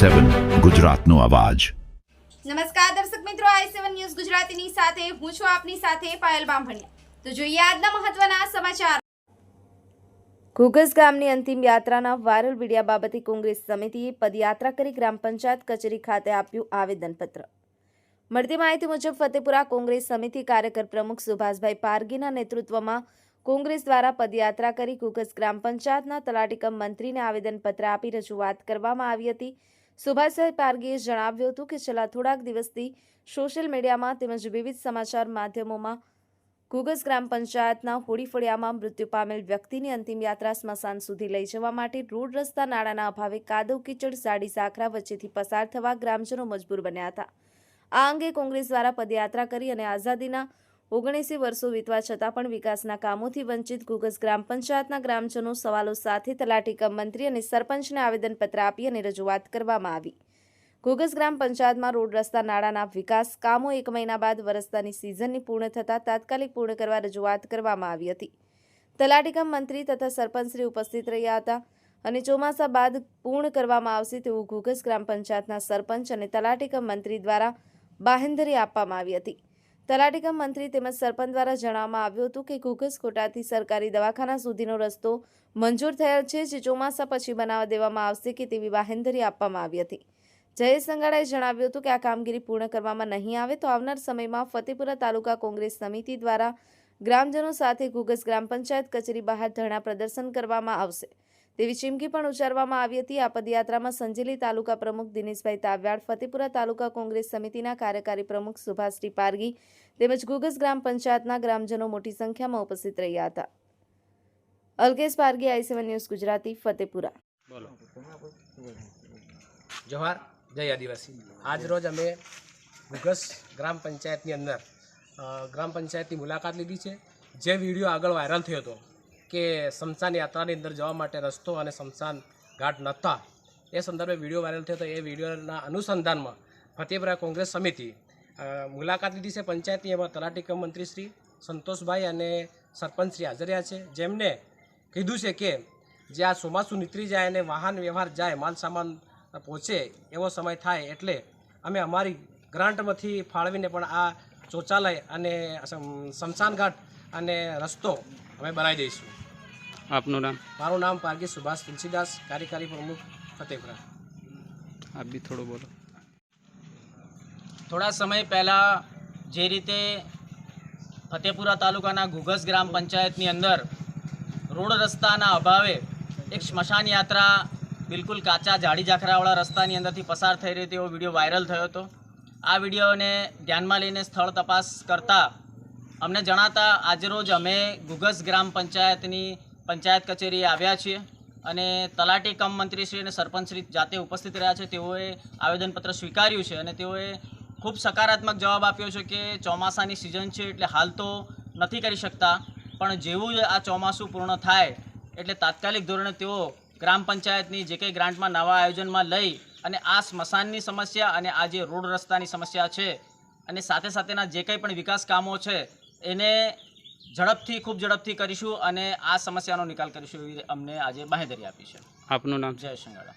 સેવન ગુજરાતનો અવાજ. નમસ્કાર દર્શક મિત્રો આઈ સેવન ન્યૂઝ ગુજરાતીની સાથે હું છું આપની સાથે પાયલ બામભણિયા. તો જોઈએ આજના મહત્વના સમાચાર. ઘુઘસ ગામની અંતિમ યાત્રાના વાયરલ વિડિયા બાબતે કોંગ્રેસ સમિતિએ પદયાત્રા કરી ગ્રામ પંચાયત કચેરી ખાતે આપ્યું આવેદનપત્ર. મળતી માહિતી મુજબ ફતેપુરા કોંગ્રેસ સમિતિ કાર્યકર પ્રમુખ સુભાષભાઈ પારગીના નેતૃત્વમાં કોંગ્રેસ દ્વારા પદયાત્રા કરી ઘુગસ ગ્રામ પંચાયતના તલાટીકમ મંત્રીને આવેદનપત્ર આપી રજૂઆત કરવામાં આવી હતી. સુભાષભાઈ પારગીએ જણાવ્યું હતું કે છેલ્લા થોડાક દિવસથી સોશિયલ મીડિયામાં તેમજ વિવિધ સમાચાર માધ્યમોમાં ઘુગસ ગ્રામ પંચાયતના હોડીફળિયામાં મૃત્યુ પામેલ વ્યક્તિની અંતિમ યાત્રા સ્મશાન સુધી લઈ જવા માટે રોડ રસ્તા નાળાના અભાવે કાદવ, કીચડ, સાડી, સાખરા વચ્ચેથી પસાર થવા ગ્રામજનો મજબૂર બન્યા હતા. આ અંગે કોંગ્રેસ દ્વારા પદયાત્રા કરી અને આઝાદીના ઓગણીસી વર્ષો વીતવા છતાં પણ વિકાસના કામોથી વંચિત ગુગસ ગ્રામ પંચાયતના ગ્રામજનો સવાલો સાથે તલાટી કમ મંત્રી અને સરપંચને આવેદનપત્ર આપી અને રજૂઆત કરવામાં આવી. ઘુઘસ ગ્રામ પંચાયતમાં રોડ રસ્તા નાળાના વિકાસ કામો એક મહિના બાદ વરસતાની સિઝનની પૂર્ણ થતાં તાત્કાલિક પૂર્ણ કરવા રજૂઆત કરવામાં આવી હતી. તલાટીકમ મંત્રી તથા સરપંચશ્રી ઉપસ્થિત રહ્યા હતા અને ચોમાસા બાદ પૂર્ણ કરવામાં આવશે તેવું ઘુઘસ ગ્રામ પંચાયતના સરપંચ અને તલાટીકમ મંત્રી દ્વારા બાહેંધરી આપવામાં આવી હતી. તલાટીકમ મંત્રી તેમજ સરપંચ દ્વારા જણાવવામાં આવ્યું હતું કે ઘુઘસ કોટાથી સરકારી દવાખાના સુધીનો રસ્તો મંજૂર થયેલ છે, જે ચોમાસા પછી બનાવવા દેવામાં આવશે કે તેવી બાહેંધરી આપવામાં આવી હતી. જયેશ સંગાડાએ જણાવ્યું હતું કે આ કામગીરી પૂર્ણ કરવામાં નહીં આવે તો આવનાર સમયમાં ફતેપુરા તાલુકા કોંગ્રેસ સમિતિ દ્વારા ગ્રામજનો સાથે ઘુઘસ ગ્રામ પંચાયત કચેરી બહાર ધરણા પ્રદર્શન કરવામાં આવશે. તેવી ચીમકી પણ ઉચ્ચારવામાં આવી હતી. આ પદયાત્રામાં સંજેલી તાલુકા પ્રમુખ દિનેશભાઈ તાવ્યાડ ફતેપુરા તાલુકા કોંગ્રેસ સમિતિના કાર્યકારી પ્રમુખ સુભાષ પારગી તેમજ ગુગસ ગ્રામ પંચાયતના ગ્રામજનો મોટી સંખ્યામાં ઉપસ્થિત રહ્યા હતા. Alkesh Pargi, I seven news Gujarati, Fatepura. બોલો. જય આદિવાસી. આજ રોજ અમે ગુગસ ગ્રામ પંચાયતની અંદર ગ્રામ પંચાયતની મુલાકાત લીધી છે. જે વીડિયો આગળ વાયરલ થયો હતો કે શમશાન યાત્રાની અંદર જવા માટે રસ્તો અને શમશાન ઘાટ નહોતા. એ સંદર્ભે વીડિયો વાયરલ થયો તો એ વિડીયોના અનુસંધાનમાં ફતેપુરા કોંગ્રેસ સમિતિ મુલાકાત લીધી છે પંચાયતની. એમાં તલાટી કમ મંત્રી શ્રી સંતોષભાઈ અને સરપંચ શ્રી હાજર રહ્યા છે. જેમને કીધું છે કે જે આ ચોમાસું નીતરી જાય અને વાહન વ્યવહાર જાય, માલ સામાન પહોંચે એવો સમય થાય એટલે અમે અમારી ગ્રાન્ટમાંથી ફાળવીને પણ આ શૌચાલય અને ઘાટ અને રસ્તો અમે બનાવી દઈશું. આપનું નામ? મારું નામ પારગી સુભાષ તુલસીદાસ કાર્યકારી પ્રમુખ ફતેપુરા. આપ બી થોડું બોલો. થોડા સમય પહેલાં જે રીતે ફતેપુરા તાલુકાના ઘુઘસ ગ્રામ પંચાયતની અંદર રોડ રસ્તાના અભાવે એક સ્મશાન યાત્રા બિલકુલ કાચા જાડી ઝાખરાવાળા રસ્તાની અંદરથી પસાર થઈ રહી તેવો વીડિયો વાયરલ થયો હતો. આ વિડીયોને ધ્યાનમાં લઈને સ્થળ તપાસ કરતા અમને જણાતા આજરોજ અમે ગુગસ ગ્રામ પંચાયતની પંચાયત કચેરીએ આવ્યા છીએ અને તલાટી કમ મંત્રીશ્રી અને સરપંચશ્રી જાતે ઉપસ્થિત રહ્યા છે. તેઓએ આવેદનપત્ર સ્વીકાર્યું છે અને તેઓએ ખૂબ સકારાત્મક જવાબ આપ્યો છે કે ચોમાસાની સિઝન છે એટલે હાલ તો નથી કરી શકતા, પણ જેવું આ ચોમાસું પૂર્ણ થાય એટલે તાત્કાલિક ધોરણે તેઓ ગ્રામ પંચાયતની જે કંઈ ગ્રાન્ટમાં નવા આયોજનમાં લઈ અને આ સ્મશાનની સમસ્યા અને આ જે રોડ રસ્તાની સમસ્યા છે અને સાથે સાથેના જે કંઈ પણ વિકાસ કામો છે એને ઝડપથી ખૂબ ઝડપથી કરીશું અને આ સમસ્યાનો નિકાલ કરીશું એવી અમને આજે બાહેધરી આપી છે. આપનું નામ? જય સંગાડા